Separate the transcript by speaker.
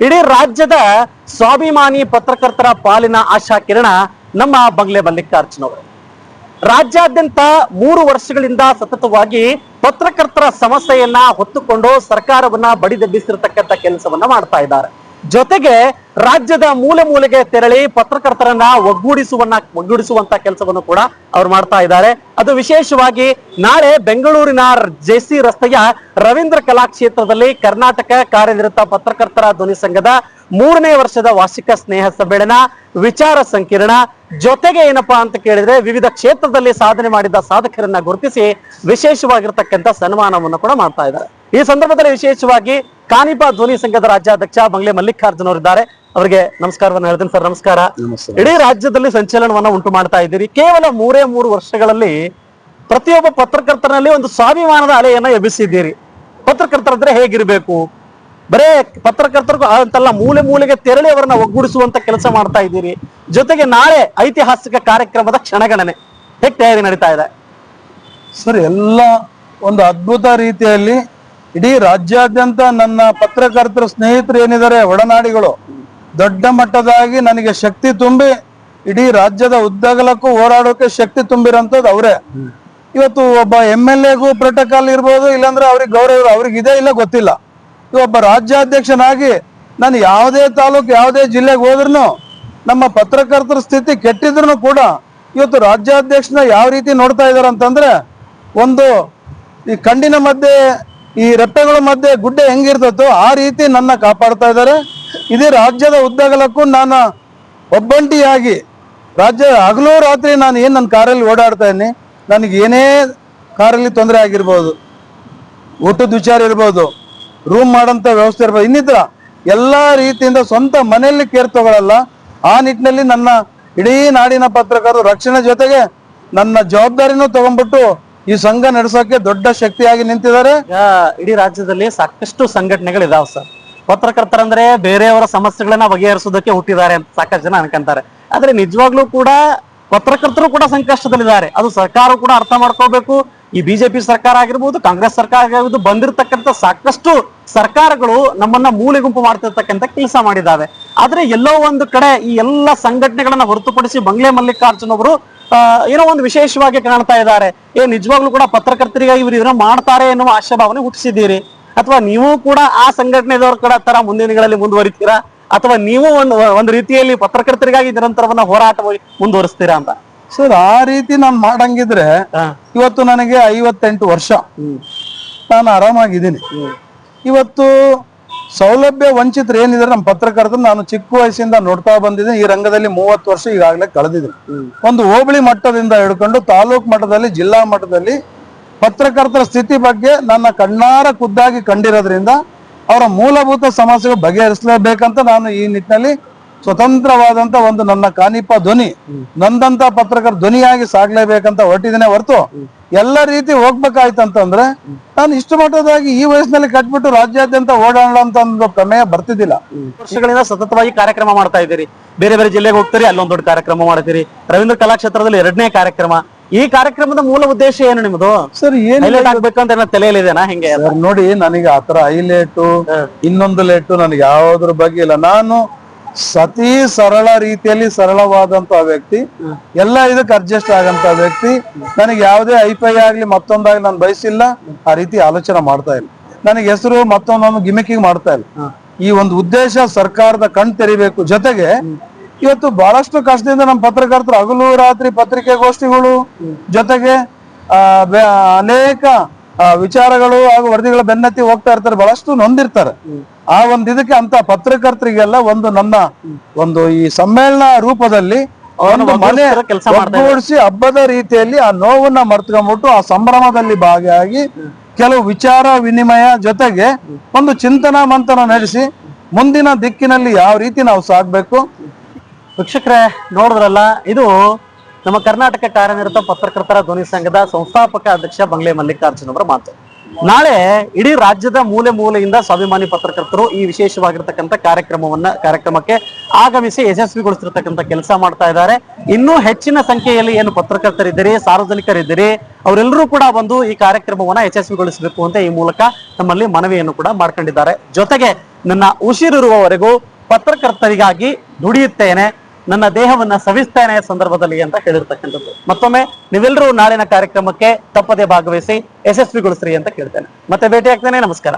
Speaker 1: ಇಡೀ ರಾಜ್ಯದ ಸ್ವಾಭಿಮಾನಿ ಪತ್ರಕರ್ತರ ಪಾಲಿನ ಆಶಾ ಕಿರಣ ನಮ್ಮ ಬಂಗ್ಲೆ ಮಲ್ಲಿಕಾರ್ಜುನವರು ರಾಜ್ಯಾದ್ಯಂತ ಮೂರು ವರ್ಷಗಳಿಂದ ಸತತವಾಗಿ ಪತ್ರಕರ್ತರ ಸಮಸ್ಯೆಯನ್ನ ಹೊತ್ತುಕೊಂಡು ಸರ್ಕಾರವನ್ನ ಬಡಿದೆಬ್ಬಿಸಿರ್ತಕ್ಕಂಥ ಕೆಲಸವನ್ನ ಮಾಡ್ತಾ ಇದ್ದಾರೆ. ಜೊತೆಗೆ ರಾಜ್ಯದ ಮೂಲೆ ಮೂಲೆಗೆ ತೆರಳಿ ಪತ್ರಕರ್ತರನ್ನ ಒಗ್ಗೂಡಿಸುವನ್ನ ಒಗ್ಗೂಡಿಸುವಂತ ಕೆಲಸವನ್ನು ಕೂಡ ಅವ್ರು ಮಾಡ್ತಾ ಇದ್ದಾರೆ. ಅದು ವಿಶೇಷವಾಗಿ ನಾಳೆ ಬೆಂಗಳೂರಿನ ಜೆಸಿ ರಸ್ತೆಯ ರವೀಂದ್ರ ಕಲಾಕ್ಷೇತ್ರದಲ್ಲಿ ಕರ್ನಾಟಕ ಕಾರ್ಯನಿರತ ಪತ್ರಕರ್ತರ ಧ್ವನಿ ಸಂಘದ ಮೂರನೇ ವರ್ಷದ ವಾರ್ಷಿಕ ಸ್ನೇಹ ಸಮ್ಮೇಳನ ವಿಚಾರ ಸಂಕಿರಣ. ಜೊತೆಗೆ ಏನಪ್ಪಾ ಅಂತ ಕೇಳಿದ್ರೆ ವಿವಿಧ ಕ್ಷೇತ್ರದಲ್ಲಿ ಸಾಧನೆ ಮಾಡಿದ ಸಾಧಕರನ್ನ ಗುರುತಿಸಿ ವಿಶೇಷವಾಗಿರ್ತಕ್ಕಂಥ ಸನ್ಮಾನವನ್ನು ಕೂಡ ಮಾಡ್ತಾ ಇದ್ದಾರೆ. ಈ ಸಂದರ್ಭದಲ್ಲಿ ವಿಶೇಷವಾಗಿ ಕಾನಿಪ ಧ್ವನಿ ಸಂಘದ ರಾಜ್ಯಾಧ್ಯಕ್ಷ ಬಂಗ್ಲೆ ಮಲ್ಲಿಕಾರ್ಜುನ್ ಅವರಿದ್ದಾರೆ. ಅವರಿಗೆ ನಮಸ್ಕಾರವನ್ನು ಹೇಳ್ತೀನಿ ಸರ್ ನಮಸ್ಕಾರ. ಇಡೀ ರಾಜ್ಯದಲ್ಲಿ ಸಂಚಲನವನ್ನ ಉಂಟು ಮಾಡ್ತಾ ಇದ್ದೀರಿ. ಕೇವಲ ಮೂರೇ ಮೂರು ವರ್ಷಗಳಲ್ಲಿ ಪ್ರತಿಯೊಬ್ಬ ಪತ್ರಕರ್ತರಲ್ಲಿ ಒಂದು ಸ್ವಾಭಿಮಾನದ ಅಲೆಯನ್ನ ಎಬ್ಬಿಸಿದ್ದೀರಿ. ಪತ್ರಕರ್ತರಂದ್ರೆ ಹೇಗಿರ್ಬೇಕು? ಬರೇ ಪತ್ರಕರ್ತರಿಗೂ ಅಂತಲ್ಲ ಮೂಲೆ ಮೂಲೆಗೆ ತೆರಳಿ ಅವರನ್ನ ಒಗ್ಗೂಡಿಸುವಂತ ಕೆಲಸ ಮಾಡ್ತಾ ಇದ್ದೀರಿ. ಜೊತೆಗೆ ನಾಳೆ ಐತಿಹಾಸಿಕ ಕಾರ್ಯಕ್ರಮದ ಕ್ಷಣಗಣನೆ. ಹೇಗೆ ತಯಾರಿ ನಡೀತಾ ಇದೆ?
Speaker 2: ಸರ್ ಎಲ್ಲ ಒಂದು ಅದ್ಭುತ ರೀತಿಯಲ್ಲಿ ಇಡೀ ರಾಜ್ಯಾದ್ಯಂತ ನನ್ನ ಪತ್ರಕರ್ತರ ಸ್ನೇಹಿತರು ಏನಿದ್ದಾರೆ, ಒಡನಾಡಿಗಳು, ದೊಡ್ಡ ಮಟ್ಟದಾಗಿ ನನಗೆ ಶಕ್ತಿ ತುಂಬಿ ಇಡೀ ರಾಜ್ಯದ ಉದ್ದಗಲಕ್ಕೂ ಹೋರಾಡೋಕೆ ಶಕ್ತಿ ತುಂಬಿರೋಂಥದ್ದು ಅವರೇ. ಇವತ್ತು ಒಬ್ಬ ಎಂ ಎಲ್ ಎಗೂ ಪ್ರೋಟೋಕಾಲ್ ಇರ್ಬೋದು, ಇಲ್ಲಾಂದ್ರೆ ಅವ್ರಿಗೆ ಗೌರವ ಅವ್ರಿಗೆ ಇದೆ ಇಲ್ಲ ಗೊತ್ತಿಲ್ಲ. ಒಬ್ಬ ರಾಜ್ಯಾಧ್ಯಕ್ಷನಾಗಿ ನಾನು ಯಾವುದೇ ತಾಲೂಕು, ಯಾವುದೇ ಜಿಲ್ಲೆಗೆ ಹೋದ್ರೂ ನಮ್ಮ ಪತ್ರಕರ್ತರ ಸ್ಥಿತಿ ಕೆಟ್ಟಿದ್ರು ಕೂಡ ಇವತ್ತು ರಾಜ್ಯಾಧ್ಯಕ್ಷನ ಯಾವ ರೀತಿ ನೋಡ್ತಾ ಇದಾರೆ ಅಂತಂದ್ರೆ ಒಂದು ಈ ಕಣ್ಣಿನ ಮಧ್ಯೆ ಈ ರೆಪ್ಪೆಗಳ ಮಧ್ಯೆ ಗುಡ್ಡೆ ಹೆಂಗಿರ್ತತೋ ಆ ರೀತಿ ನನ್ನ ಕಾಪಾಡ್ತಾ ಇದ್ದಾರೆ. ಇದೇ ರಾಜ್ಯದ ಉದ್ದಗಲಕ್ಕೂ ನಾನು ಒಬ್ಬಂಟಿಯಾಗಿ ರಾಜ್ಯ ಹಗಲು ರಾತ್ರಿ ನಾನು ಏನು ನನ್ನ ಕಾರಲ್ಲಿ ಓಡಾಡ್ತಾ ಇದ್ದೀನಿ. ನನಗೆ ಏನೇ ಕಾರಲ್ಲಿ ತೊಂದರೆ ಆಗಿರ್ಬೋದು ಊಟದ ವಿಚಾರ ಇರ್ಬೋದು ರೂಮ್ ಮಾಡೋಂಥ ವ್ಯವಸ್ಥೆ ಇರ್ಬೋದು, ಇನ್ನಿತರ ಎಲ್ಲ ರೀತಿಯಿಂದ ಸ್ವಂತ ಮನೆಯಲ್ಲಿ ಕೇರ್ ತಗೊಳ್ಳಲ್ಲ ಆ ನಿಟ್ಟಿನಲ್ಲಿ ನನ್ನ ಇಡೀ ನಾಡಿನ ಪತ್ರಕರ್ತರು ರಕ್ಷಣೆ ಜೊತೆಗೆ ನನ್ನ ಜವಾಬ್ದಾರಿನೂ ತಗೊಂಡ್ಬಿಟ್ಟು ಈ ಸಂಘ ನಡೆಸೋಕೆ ದೊಡ್ಡ ಶಕ್ತಿಯಾಗಿ ನಿಂತಿದ್ದಾರೆ.
Speaker 1: ಇಡೀ ರಾಜ್ಯದಲ್ಲಿ ಸಾಕಷ್ಟು ಸಂಘಟನೆಗಳು ಇದಾವೆ ಸರ್ ಪತ್ರಕರ್ತರಂದ್ರೆ ಬೇರೆಯವರ ಸಮಸ್ಯೆಗಳನ್ನ ಬಗೆಹರಿಸೋದಕ್ಕೆ ಹುಟ್ಟಿದ್ದಾರೆ ಅಂತ ಸಾಕಷ್ಟು ಜನ ಅನ್ಕೊಂತಾರೆ. ಆದ್ರೆ ನಿಜವಾಗ್ಲೂ ಕೂಡ ಪತ್ರಕರ್ತರು ಕೂಡ ಸಂಕಷ್ಟದಲ್ಲಿದ್ದಾರೆ. ಅದು ಸರ್ಕಾರ ಕೂಡ ಅರ್ಥ ಮಾಡ್ಕೋಬೇಕು. ಈ ಬಿಜೆಪಿ ಸರ್ಕಾರ ಆಗಿರ್ಬೋದು, ಕಾಂಗ್ರೆಸ್ ಸರ್ಕಾರ ಆಗಿರ್ಬೋದು ಬಂದಿರತಕ್ಕಂತ ಸಾಕಷ್ಟು ಸರ್ಕಾರಗಳು ನಮ್ಮನ್ನ ಮೂಲೆ ಗುಂಪು ಮಾಡ್ತಿರ್ತಕ್ಕಂಥ ಕೆಲಸ ಮಾಡಿದ್ದಾವೆ. ಆದ್ರೆ ಎಲ್ಲೋ ಒಂದು ಕಡೆ ಈ ಎಲ್ಲ ಸಂಘಟನೆಗಳನ್ನ ಹೊರತುಪಡಿಸಿ ಬಂಗ್ಲೆ ಮಲ್ಲಿಕಾರ್ಜುನ್ ಅವರು ಏನೋ ಒಂದು ವಿಶೇಷವಾಗಿ ಕಾಣ್ತಾ ಇದ್ದಾರೆ. ಏ ನಿಜವಾಗ್ಲೂ ಕೂಡ ಪತ್ರಕರ್ತರಿಗಾಗಿ ಇವರು ಇದನ್ನ ಮಾಡ್ತಾರೆ ಎನ್ನುವ ಆಶಾಭಾವನೆ ಹುಟ್ಟಿಸಿದ್ದೀರಿ. ಅಥವಾ ನೀವು ಕೂಡ ಆ ಸಂಘಟನೆದವ್ರ ಕೂಡ ತರ ಮುಂದಿನ ದಿನಗಳಲ್ಲಿ ಮುಂದುವರಿತೀರಾ? ಅಥವಾ ನೀವು ಒಂದು ಒಂದು ರೀತಿಯಲ್ಲಿ ಪತ್ರಕರ್ತರಿಗಾಗಿ ನಿರಂತರವನ್ನ ಹೋರಾಟ ಮುಂದುವರಿಸ್ತೀರಾ ಅಂತ?
Speaker 2: ಸರ್ ಆ ರೀತಿ ನಾನು ಮಾಡಂಗಿದ್ರೆ. ಇವತ್ತು ನನಗೆ ಐವತ್ತೆಂಟು ವರ್ಷ.
Speaker 1: ಹ್ಮ್.
Speaker 2: ನಾನು ಆರಾಮಾಗಿದ್ದೀನಿ. ಇವತ್ತು ಸೌಲಭ್ಯ ವಂಚಿತರು ಏನಿದ್ರೆ ನಮ್ಮ ಪತ್ರಕರ್ತರು, ನಾನು ಚಿಕ್ಕ ವಯಸ್ಸಿಂದ ನೋಡ್ತಾ ಬಂದಿದ್ದೀನಿ ಈ ರಂಗದಲ್ಲಿ ಮೂವತ್ತು ವರ್ಷ ಈಗಾಗಲೇ ಕಳೆದಿದ್ದೀನಿ ಒಂದು ಹೋಬಳಿ ಮಟ್ಟದಿಂದ ಹಿಡ್ಕೊಂಡು ತಾಲೂಕು ಮಟ್ಟದಲ್ಲಿ, ಜಿಲ್ಲಾ ಮಟ್ಟದಲ್ಲಿ ಪತ್ರಕರ್ತರ ಸ್ಥಿತಿ ಬಗ್ಗೆ ನನ್ನ ಕಣ್ಣಾರ ಖುದ್ದಾಗಿ ಕಂಡಿರೋದ್ರಿಂದ ಅವರ ಮೂಲಭೂತ ಸಮಸ್ಯೆಗಳು ಬಗೆಹರಿಸಲೇಬೇಕಂತ ನಾನು ಈ ನಿಟ್ಟಿನಲ್ಲಿ ಸ್ವತಂತ್ರವಾದಂತ ಒಂದು ನನ್ನ ಕಾನಿಪ ಧ್ವನಿ ನಂದಂತ ಪತ್ರಕರ್ತ ಧ್ವನಿಯಾಗಿ ಸಾಗ್ಲೇಬೇಕಂತ ಹೊರಟಿದ್ದೇನೆ ಹೊರತು ಎಲ್ಲ ರೀತಿ ಹೋಗ್ಬೇಕಾಯ್ತು ಅಂತಂದ್ರೆ ನಾನು ಇಷ್ಟು ಮಟ್ಟದಾಗಿ ಈ ವಯಸ್ಸಿನಲ್ಲಿ ಕಟ್ಬಿಟ್ಟು ರಾಜ್ಯಾದ್ಯಂತ ಓಡಾಡೋಣ ಅಂತ ಒಂದು ಪ್ರಮೇಯ ಬರ್ತಿದ್ದಿಲ್ಲ.
Speaker 1: ವರ್ಷಗಳಿಂದ ಸತತವಾಗಿ ಕಾರ್ಯಕ್ರಮ ಮಾಡ್ತಾ ಇದ್ದೀರಿ. ಬೇರೆ ಬೇರೆ ಜಿಲ್ಲೆಗೆ ಹೋಗ್ತೀರಿ ಅಲ್ಲೊಂದ್ ದೊಡ್ಡ ಕಾರ್ಯಕ್ರಮ ಮಾಡ್ತೀರಿ. ರವೀಂದ್ರ ಕಲಾಕ್ಷೇತ್ರದಲ್ಲಿ ಎರಡನೇ ಕಾರ್ಯಕ್ರಮ. ಈ ಕಾರ್ಯಕ್ರಮದ ಮೂಲ ಉದ್ದೇಶ ಏನು ನಿಮ್ದು?
Speaker 2: ಸರ್ ಏನ್
Speaker 1: ಹೈಲೈಟ್ ಆಗ್ಬೇಕಂತ ಏನೋ ತಲೆಯಲ್ಲಿದೆನಾ ಹಿಂಗೆ?
Speaker 2: ನೋಡಿ ನನಗೆ ಆತರ ಹೈಲೈಟು ಇನ್ನೊಂದು ಲೇಟು ನನಗೆ ಯಾವ್ದ್ರ ಬಗ್ಗೆ ಇಲ್ಲ. ನಾನು ಸತಿ ಸರಳ ರೀತಿಯಲ್ಲಿ ಸರಳವಾದಂತ ವ್ಯಕ್ತಿ. ಎಲ್ಲ ಇದಕ್ಕೆ ಅಡ್ಜಸ್ಟ್ ಆಗಂತ ವ್ಯಕ್ತಿ. ನನಗೆ ಯಾವುದೇ ಐಪೈ ಆಗ್ಲಿ ಮತ್ತೊಂದಾಗ್ಲಿ ನಾನು ಬಯಸಿಲ್ಲ. ಆ ರೀತಿ ಆಲೋಚನೆ ಮಾಡ್ತಾ ಇಲ್ಲ. ನನಗೆ ಹೆಸರು ಮತ್ತೊಂದೊಂದು ಗಿಮಿಕಿಗೆ ಮಾಡ್ತಾ ಇಲ್ಲ. ಈ ಒಂದು ಉದ್ದೇಶ ಸರ್ಕಾರದ ಕಣ್ ತೆರಿಬೇಕು ಜೊತೆಗೆ ಇವತ್ತು ಬಹಳಷ್ಟು ಕಷ್ಟದಿಂದ ನಮ್ಮ ಪತ್ರಕರ್ತರು ಹಗಲು ರಾತ್ರಿ ಪತ್ರಿಕೆಗೋಷ್ಠಿಗಳು ಜೊತೆಗೆ ಅನೇಕ ವಿಚಾರಗಳು ಹಾಗೂ ವರದಿಗಳ ಬೆನ್ನತ್ತಿ ಹೋಗ್ತಾ ಇರ್ತಾರೆ. ಬಹಳಷ್ಟು ನೊಂದಿರ್ತಾರೆ. ಆ ಒಂದು ಇದಕ್ಕೆ ಅಂತ ಪತ್ರಕರ್ತರಿಗೆಲ್ಲ ಒಂದು ನನ್ನ ಒಂದು ಈ ಸಮ್ಮೇಳನ ರೂಪದಲ್ಲಿ ಮನೆ ಒಗ್ಗೂಡಿಸಿ ಹಬ್ಬದ ರೀತಿಯಲ್ಲಿ ಆ ನೋವನ್ನ ಮರ್ತ್ಕೊಂಡ್ಬಿಟ್ಟು ಆ ಸಂಭ್ರಮದಲ್ಲಿ ಭಾಗಿಯಾಗಿ ಕೆಲವು ವಿಚಾರ ವಿನಿಮಯ ಜೊತೆಗೆ ಒಂದು ಚಿಂತನಾ ಮಂಥನ ನಡೆಸಿ ಮುಂದಿನ ದಿಕ್ಕಿನಲ್ಲಿ ಯಾವ ರೀತಿ ನಾವು ಸಾಗಬೇಕು.
Speaker 1: ವೀಕ್ಷಕರೇ ನೋಡಿದ್ರಲ್ಲ ಇದು ನಮ್ಮ ಕರ್ನಾಟಕ ಕಾರ್ಯನಿರತ ಪತ್ರಕರ್ತರ ಧ್ವನಿ ಸಂಘದ ಸಂಸ್ಥಾಪಕ ಅಧ್ಯಕ್ಷ ಬಂಗ್ಲೆ ಮಲ್ಲಿಕಾರ್ಜುನ್ ಅವರ ಮಾತು. ನಾಳೆ ಇಡೀ ರಾಜ್ಯದ ಮೂಲೆ ಮೂಲೆಯಿಂದ ಸ್ವಾಭಿಮಾನಿ ಪತ್ರಕರ್ತರು ಈ ವಿಶೇಷವಾಗಿರ್ತಕ್ಕಂಥ ಕಾರ್ಯಕ್ರಮವನ್ನ, ಕಾರ್ಯಕ್ರಮಕ್ಕೆ ಆಗಮಿಸಿ ಯಶಸ್ವಿಗೊಳಿಸಿರ್ತಕ್ಕಂಥ ಕೆಲಸ ಮಾಡ್ತಾ ಇದ್ದಾರೆ. ಇನ್ನೂ ಹೆಚ್ಚಿನ ಸಂಖ್ಯೆಯಲ್ಲಿ ಏನು ಪತ್ರಕರ್ತರಿದ್ದೀರಿ, ಸಾರ್ವಜನಿಕರಿದ್ದೀರಿ, ಅವರೆಲ್ಲರೂ ಕೂಡ ಬಂದು ಈ ಕಾರ್ಯಕ್ರಮವನ್ನ ಯಶಸ್ವಿಗೊಳಿಸಬೇಕು ಅಂತ ಈ ಮೂಲಕ ನಮ್ಮಲ್ಲಿ ಮನವಿಯನ್ನು ಕೂಡ ಮಾಡ್ಕೊಂಡಿದ್ದಾರೆ. ಜೊತೆಗೆ ನನ್ನ ಉಸಿರಿರುವವರೆಗೂ ಪತ್ರಕರ್ತರಿಗಾಗಿ ದುಡಿಯುತ್ತೇನೆ. ನನ್ನ ದೇಹವನ್ನ ಸವಿಸ್ತೇನೆ ಸಂದರ್ಭದಲ್ಲಿ ಅಂತ ಹೇಳಿರ್ತಕ್ಕಂಥದ್ದು. ಮತ್ತೊಮ್ಮೆ, ನೀವೆಲ್ಲರೂ ನಾಳಿನ ಕಾರ್ಯಕ್ರಮಕ್ಕೆ ತಪ್ಪದೇ ಭಾಗವಹಿಸಿ ಯಶಸ್ವಿಗೊಳಿಸ್ರಿ ಅಂತ ಕೇಳ್ತೇನೆ. ಮತ್ತೆ ಭೇಟಿ ನಮಸ್ಕಾರ.